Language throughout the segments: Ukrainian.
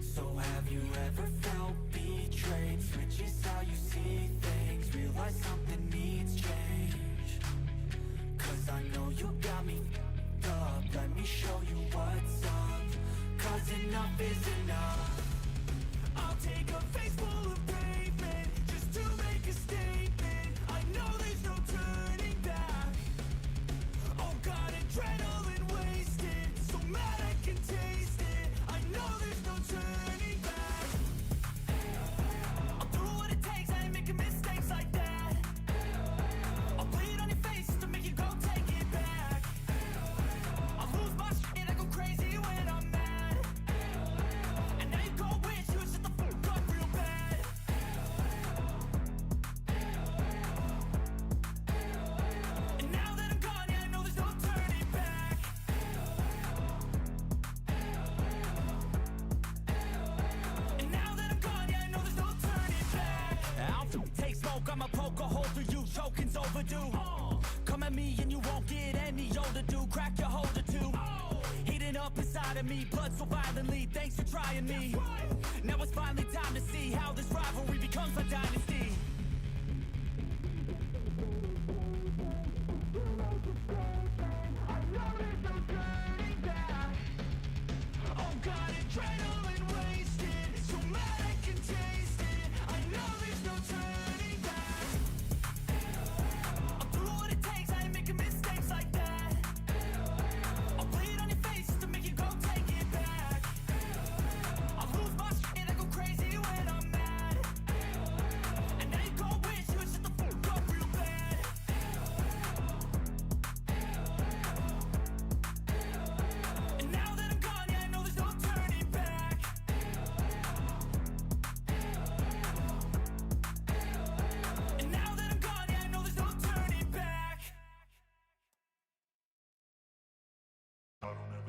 So have you ever felt betrayed? Switches how you see things, realize something needs change. Cause I know you got me up. Let me show you what's up. Cause enough is enough. I'll take a face full of pavement Just to make a statement. I know there's no turning back. Oh God, adrenaline turn I don't smoke, I'ma poke a hole through you, choking's overdue. Come at me and you won't get any older, dude. Crack your holder too. Heating up inside of me, blood so violently. Thanks for trying me. Now it's finally time to see how this rivalry becomes a dynasty. Oh God, adrenaline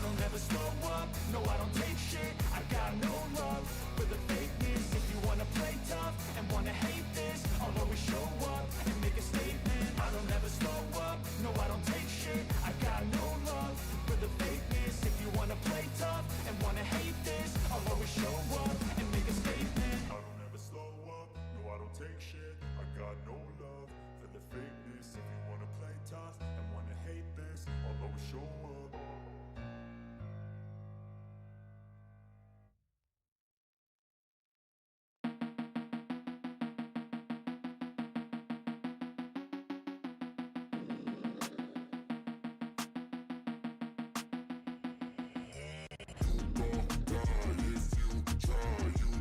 I don't ever slow up, no I don't take shit. I got no love for the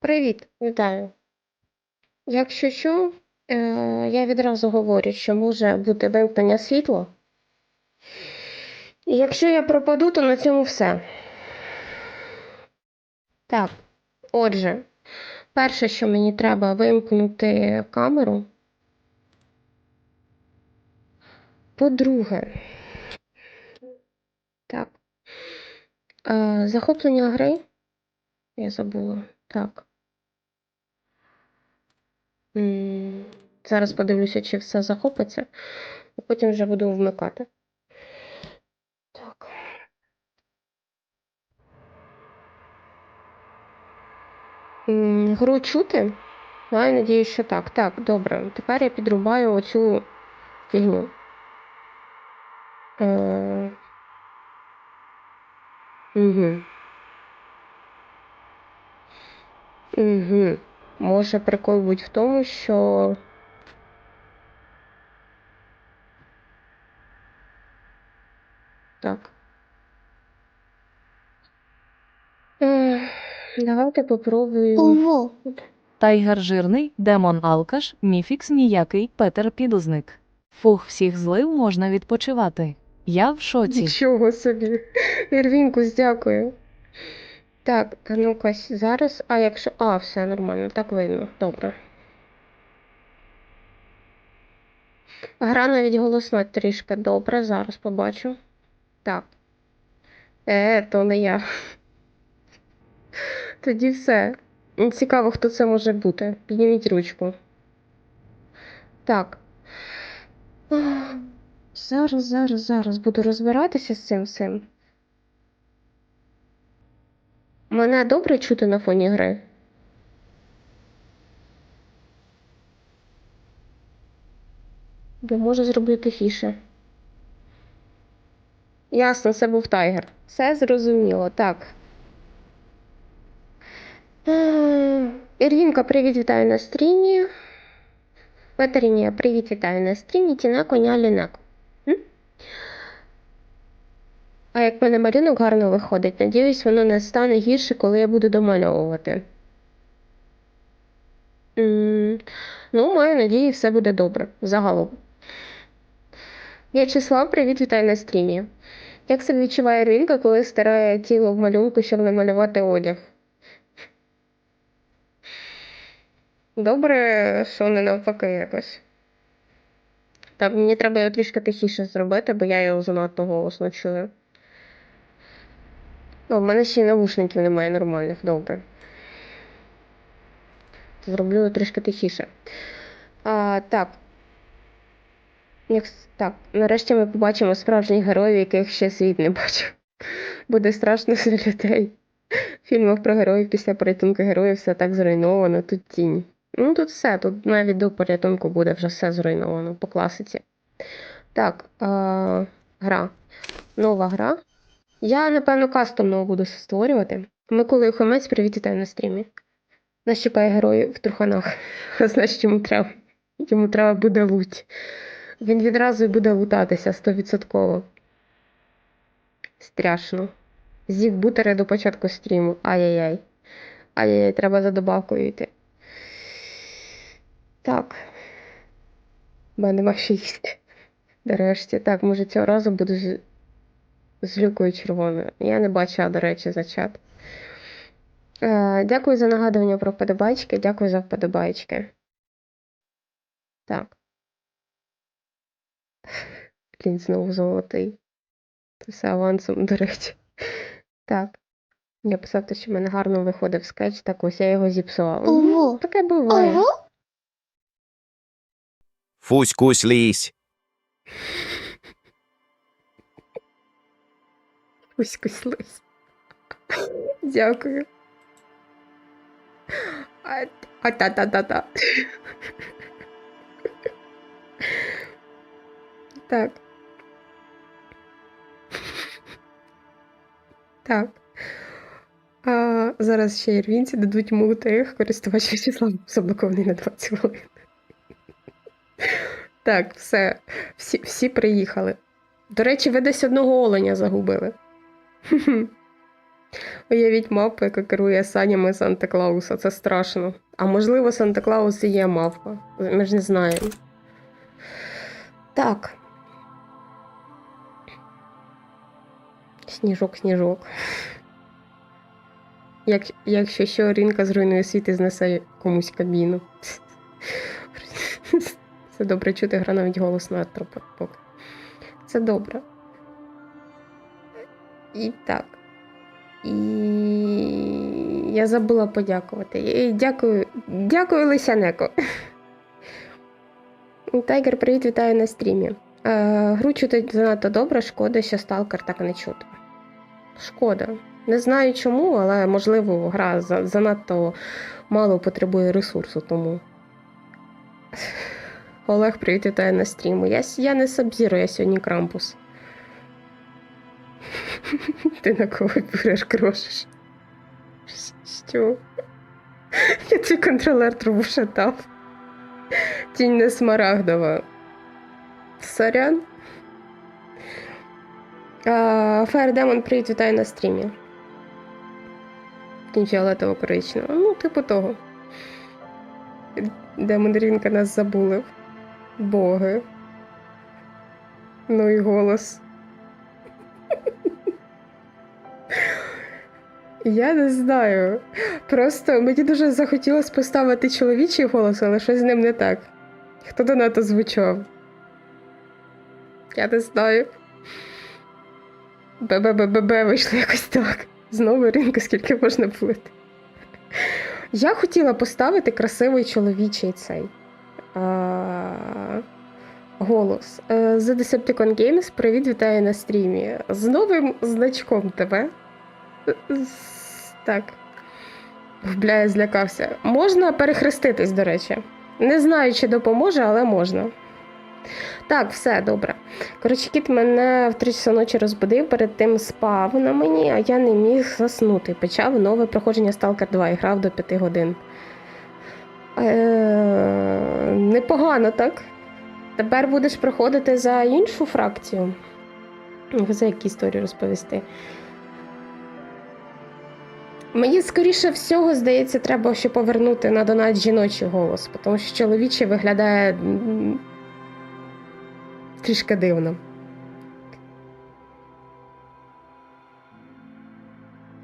привіт, вітаю. Якщо що, е, я відразу говорю, що може бути вимкнення світла. І якщо я пропаду, то на цьому все. Так, отже, перше, що мені треба вимкнути камеру. По-друге, так. Е, захоплення гри. Я забула. Так. Зараз подивлюся, чи все захопиться, а потім вже буду вмикати. Гру чути? Я надію, що так. Так, добре. Тепер я підрубаю оцю фігню. Угу. Угу. Може, прикол будь в тому, що. Так. Давайте попробую. Ого, Тайгер жирний, демон алкаш, міфікс ніякий, Петер підлзник. Фух, всіх злив можна відпочивати. Я в шоці. Нічого собі. Ірвінкус, дякую. Так, ну-ка зараз. А якщо. А, все нормально, так видно. Добре. Гра навіть голосна трішки добре, зараз побачу. Так. Е, то не я. Тоді все. Цікаво, хто це може бути. Підніміть ручку. Так. Зараз, зараз, зараз буду розбиратися з цим всім. Мене добре чути на фоні гри? Бо можу зробити тихіше. Ясно, це був тайгер. Все зрозуміло, так. Е, Ірвінка, привіт, вітаю на стрімі. Петерінія, привіт, вітаю на стрімі. Тіна коня лінак. М? А як мене малюнок гарно виходить, надіюсь, воно не стане гірше, коли я буду домальовувати. М, Ну, маю надію, все буде добре. Загалом. В'ячеслав, привіт, вітаю на стрімі. Як себе відчуває Ринка, коли старає тіло в малюнку, щоб намалювати одяг? Добре, що не навпаки якось. Та мені треба його трішки тихіше зробити, бо я його занадто голосно чую. Ну, в мене ще й навушників немає нормальних, добре. Зроблю трішки тихіше. А, так. Як... Так, нарешті ми побачимо справжніх героїв, яких ще світ не бачив. Буде страшно за людей. В про героїв після порятунку героїв все так зруйновано, тут тінь. Ну, тут все, тут навіть до порятунку буде вже все зруйновано по класиці. Так, а, гра. Нова гра. Я, напевно, кастомного буду створювати. Микола Хомець, привіт вітаю на стрімі. Нас чекає герой в труханах. Значить, йому треба, йому треба буде луть. Він відразу й буде лутатися 100%. Страшно. З'їв бутери до початку стріму. Ай-яй-яй. Ай-яй-яй, треба за добавкою йти. Так. У мене нема їсти. Нарешті. Так, може цього разу буду з, люкою червоною. Я не бачила, до речі, за чат. Е, дякую за нагадування про вподобайки. Дякую за вподобайки. Так. Блін, знову золотий. Це все авансом, до речі. Так. Я писав, те, що в мене гарно виходив скетч, так ось я його зіпсувала. Ого. таке буває. Ого. Фусь-кусь лізь. Ось кислись. Дякую. А, а та-та-та-та. Так. Так. А, зараз ще ірвінці дадуть мутих користувачів числа заблокований на 20 хвилин. Так, все. Всі, всі приїхали. До речі, ви десь одного оленя загубили. Уявіть мавпу, яка керує санями Санта Клауса. Це страшно. А можливо, Санта Клаус і є мавпа. Ми ж не знаємо. Так. Сніжок, сніжок. Як, якщо що, Рінка зруйнує світ і знесе комусь кабіну. Це добре чути, гра навіть голосно атропок. Це добре. І так. І я забула подякувати. І дякую, дякую, Лисянеко. Тайгер, привіт, вітаю на стрімі. Е, гру чути занадто добре, шкода, що сталкер так не чути. Шкода. Не знаю чому, але можливо гра занадто мало потребує ресурсу, тому. Олег, привіт, вітаю на стріму. Я, я не Сабзіро, я сьогодні крампус. Ти на кого береш грошиш? Що? Я твій контролер трубу шатав. Тінь не смарагдова. Сорян. Фаєр Демон, привіт, вітаю на стрімі. Тінь фіолетово коричнева. Ну, типу того. Демон Рінка нас забулив. Боги. Ну і голос. Я не знаю. Просто мені дуже захотілося поставити чоловічий голос, але щось з ним не так. Хто до НАТО звучав? Я не знаю. Бе-бе-бе-бе-бе вийшло якось так. Знову ринку, скільки можна плити. Я хотіла поставити красивий чоловічий цей а, голос. Е, The Decepticon Games, привіт, вітаю на стрімі. З новим значком тебе. Так. Бля, я злякався. Можна перехреститись, до речі. Не знаю, чи допоможе, але можна. Так, все добре. Коротше, кіт мене в 3 часа ночі розбудив, перед тим спав на мені, а я не міг заснути. Почав нове проходження Stalker 2 і грав до 5 годин. Е, непогано, так? Тепер будеш проходити за іншу фракцію. За які історії розповісти. Мені скоріше всього, здається, треба ще повернути на донат жіночий голос, тому що чоловічий виглядає трішки дивно.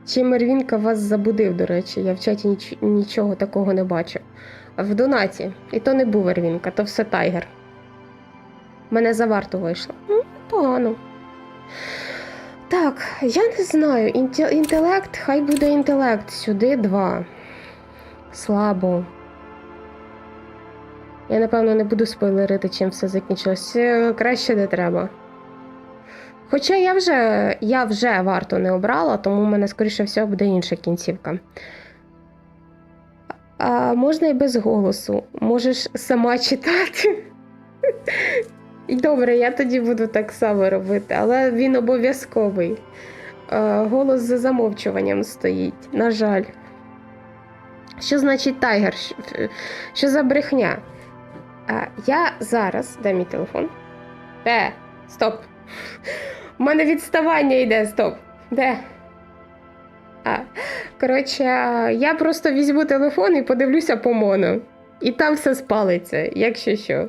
Чи Мервінка вас забудив, до речі, я в чаті ніч- нічого такого не бачу. в донаті. І то не був Ервінка, то все тайгер. Мене за варту вийшло. Ну, погано. Так, я не знаю. Інтелект, хай буде інтелект. Сюди два. Слабо. Я, напевно, не буду спойлерити, чим все закінчилось. Е, Краще не треба. Хоча я вже, я вже варту не обрала, тому в мене, скоріше всього, буде інша кінцівка. А можна і без голосу. Можеш сама читати. Добре, я тоді буду так само робити, але він обов'язковий. Е, Голос за замовчуванням стоїть, на жаль. Що значить тайгер? Що- за брехня? А, я зараз. Де мій телефон? Де? Стоп. У мене відставання йде, стоп. Де? А, коротше, я просто візьму телефон і подивлюся по моно. І там все спалиться, якщо що.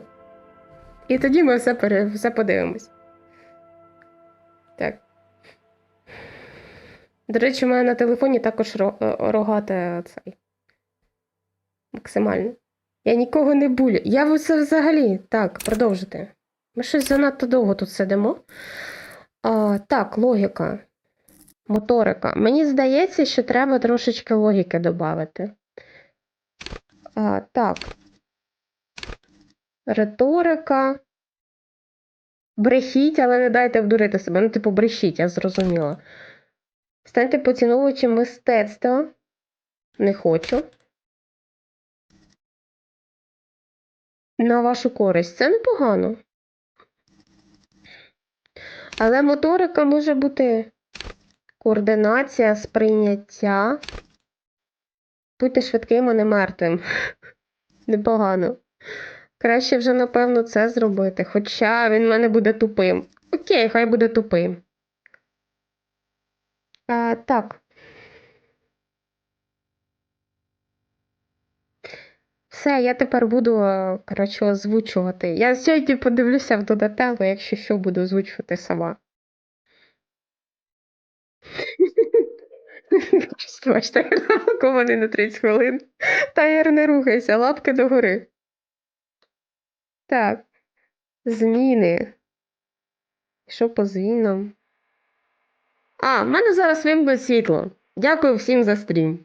І тоді ми все, пере... все подивимось. Так. До речі, у мене на телефоні також е, цей. Максимально. Я нікого не булю. Я це взагалі. Так, продовжити. Ми щось занадто довго тут сидимо. А, так, логіка. Моторика. Мені здається, що треба трошечки логіки додати. Так. Риторика. Брехіть, але не дайте вдурити себе. Ну, типу, брешіть, я зрозуміла. Станьте поціновувачем мистецтва. Не хочу. На вашу користь. Це непогано. Але моторика може бути координація, сприйняття. Будьте швидким, а не мертвим. Непогано. Краще вже, напевно, це зробити. Хоча він в мене буде тупим. Окей, хай буде тупим. А, так. Все, я тепер буду, е, коротше, озвучувати. Я сьогодні подивлюся в додателу, якщо що, буду озвучувати сама. Бачите, на 30 хвилин. Таєр не рухайся, лапки догори. Так. Зміни. Що по змінам? А, в мене зараз вимкнуть світло. Дякую всім за стрім.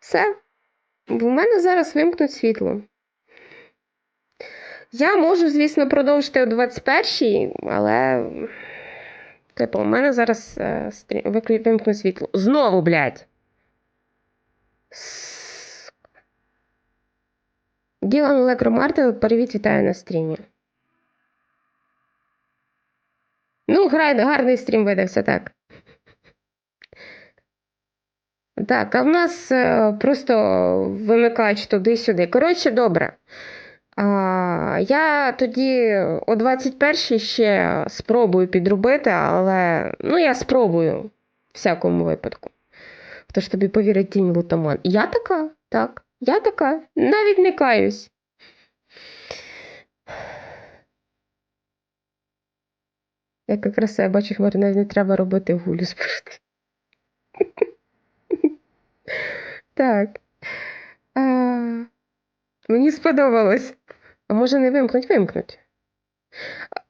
Все. В мене зараз вимкнуть світло. Я можу, звісно, продовжити о 21-й, але. Типу, у мене зараз е, стрі... виклю- вимкнуть світло. Знову, блядь. Ділан Електромартин, привіт, вітаю на стрімі. Ну, грай, гарний стрім видався, так. Так, а в нас е, просто вимикач туди-сюди. Коротше, добре. А, я тоді о 21-й ще спробую підробити, але ну я спробую в всякому випадку. Хто ж тобі повірить тінь лутаман? Я така, так, я така, навіть не каюсь. Яка краса, я бачу, хмари, навіть не треба робити гулю спорти. Так. А, мені сподобалось. А може не вимкнуть, вимкнуть.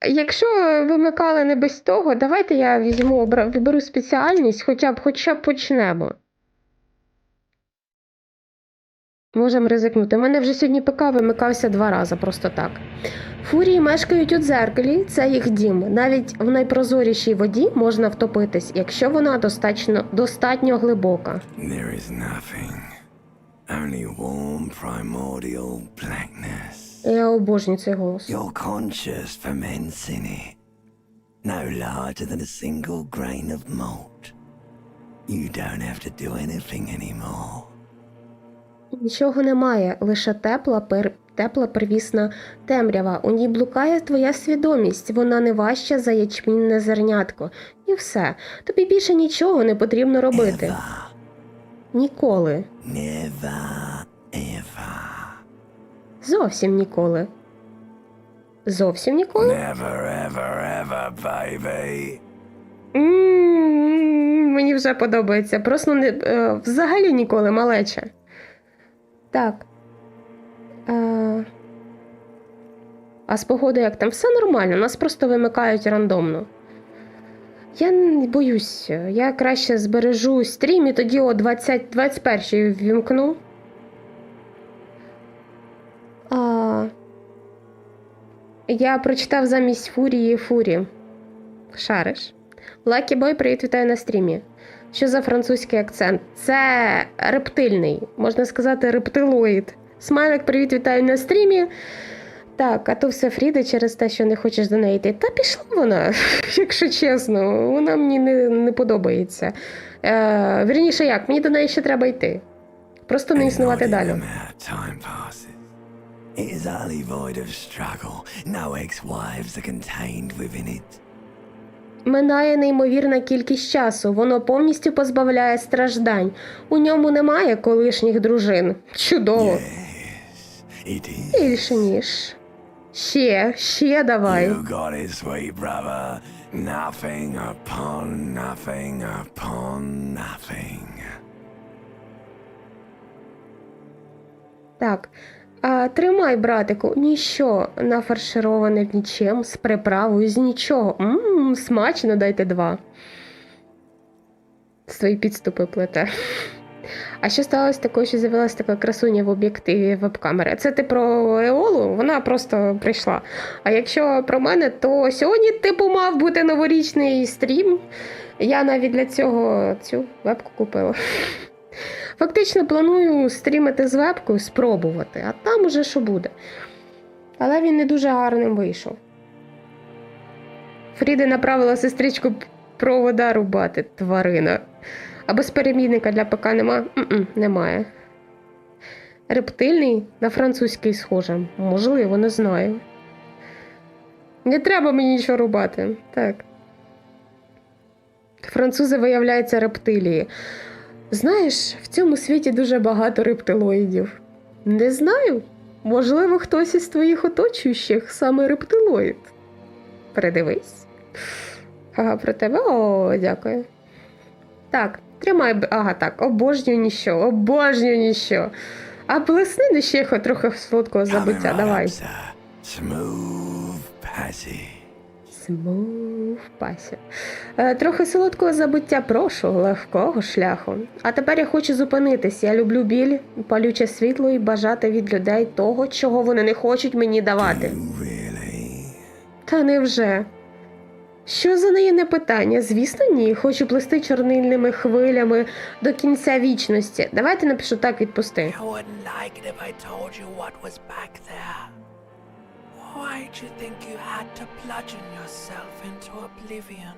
Якщо вимикали не без того, давайте я візьму, виберу спеціальність, хоча б, хоча б почнемо. Можемо ризикнути. У мене вже сьогодні ПК вимикався два рази, просто так. Фурії мешкають у дзеркалі, це їх дім. Навіть в найпрозорішій воді можна втопитись, якщо вона достатньо, достатньо глибока. There is nothing. Only warm primordial blackness. Я обожнюю цей голос. Your conscious ferments in it. No larger than a single grain of malt. You don't have to do anything anymore. Нічого немає, лише тепла, пер... тепла первісна темрява. У ній блукає твоя свідомість, вона не важча за ячмінне зернятко. І все. Тобі більше нічого не потрібно робити. Ever. Ніколи. Never, ever. Зовсім ніколи. Зовсім ніколи? Never, ever, ever, baby. Мені вже подобається. Просто не, е, взагалі ніколи малеча. Так. А, а з погодою як там? Все нормально, нас просто вимикають рандомно. Я не боюсь, я краще збережу стрім і тоді о 20, 21 ввімкну. А, я прочитав замість фурії фурі. Шариш. Лакі Бой, привіт, вітаю на стрімі. Що за французький акцент? Це рептильний, можна сказати, рептилоїд. Смайлик, привіт, вітаю на стрімі. Так, а то все Фріда через те, що не хочеш до неї йти. Та пішла вона, якщо чесно, вона мені не, не подобається. Е, вірніше як, мені до неї ще треба йти. Просто не існувати далі. It is utterly void of struggle. No ex-wives are contained within it. Минає неймовірна кількість часу, воно повністю позбавляє страждань. У ньому немає колишніх дружин. Чудово. Yes. Більше ніж. Ще, ще давай. You got it, sweet brother. Nothing upon nothing upon nothing. Так. А, тримай, братику, ніщо нафаршироване нічим, з приправою, з нічого. Ммм, смачно дайте два. Свої підступи плете. А що сталося такого, що з'явилася така красуня в об'єктиві веб-камери? Це ти про Еолу? Вона просто прийшла. А якщо про мене, то сьогодні типу мав бути новорічний стрім. Я навіть для цього цю вебку купила. Фактично планую стрімити з вебкою, спробувати, а там уже що буде. Але він не дуже гарним вийшов. Фріди направила сестричку провода рубати, тварина. А без перемінника для ПК нема? М-м, немає. Рептильний на французький схоже. Можливо, не знаю. Не треба мені нічого рубати. Так. Французи виявляються рептилії. Знаєш, в цьому світі дуже багато рептилоїдів. Не знаю. Можливо, хтось із твоїх оточуючих саме рептилоїд. Передивись. Ага, про тебе. О, дякую. Так, тримай. Ага, так, обожнюю ніщо, обожнюю ніщо. А плесни ще трохи солодкого right давай. Smooth passage. Смув пася. Е, трохи солодкого забиття прошу, легкого шляху. А тепер я хочу зупинитись. Я люблю біль, палюче світло і бажати від людей того, чого вони не хочуть мені давати. Really? Та невже? Що за неї не питання? Звісно, ні. Хочу плисти чорнильними хвилями до кінця вічності. Давайте напишу так відпусти. I Why'd you think you had to bludgeon yourself into oblivion?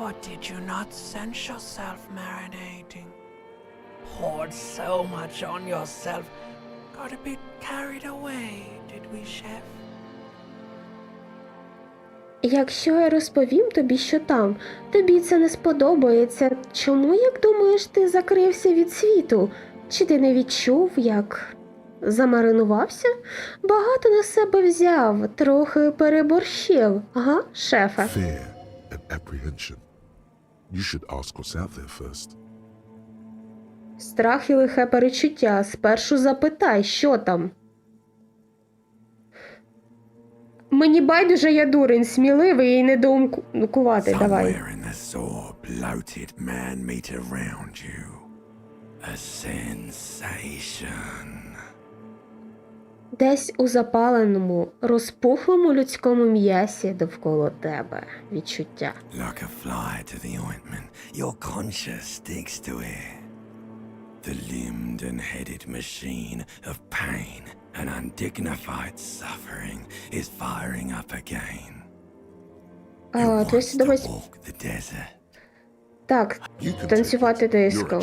Or did you not sense yourself marinating? Poured so much on yourself, got a bit carried away, did we, chef? Якщо я розповім тобі, що там, тобі це не сподобається. Чому, як думаєш, ти закрився від світу? Чи ти не відчув, як замаринувався? Багато на себе взяв, трохи переборщив, ага, шефе. Fear and apprehension. You should ask what's out there first. Страх і лихе перечуття. Спершу запитай, що там. Мені байдуже я дурень, сміливий і недоумкуватий. Давай. Somewhere in the sore, bloated man meat around you. A sensation. Десь у запаленому, розпухлому людському м'ясі довкола тебе відчуття. Like a fly to the ointment, your conscience sticks to it. The limbed and headed machine of pain and undignified suffering is firing up again. А, the desert. Так, танцювати диско.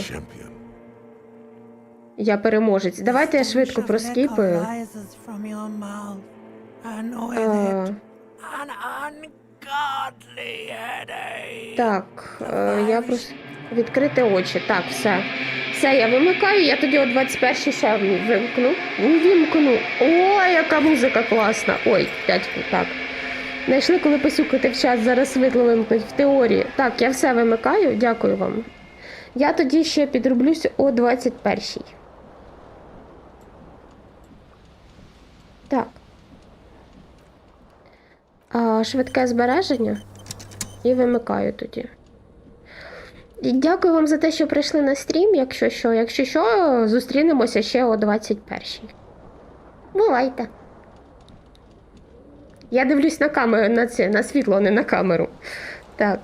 Я переможець. Давайте я швидко проскіпаю. А, так, е, я просто відкрити очі. Так, все. Все, я вимикаю, я тоді о 21 ще вимкну. Вимкну. Ой, яка музика класна. Ой, дядьку, так. Знайшли, коли посюкати в час, зараз світло вимкнуть в теорії. Так, я все вимикаю, дякую вам. Я тоді ще підроблюсь о 21 Так. А, швидке збереження. І вимикаю тоді. Дякую вам за те, що прийшли на стрім. Якщо що, якщо що, зустрінемося ще о 21-й. Бувайте. Я дивлюсь на камеру, на це, на світло, не на камеру. Так.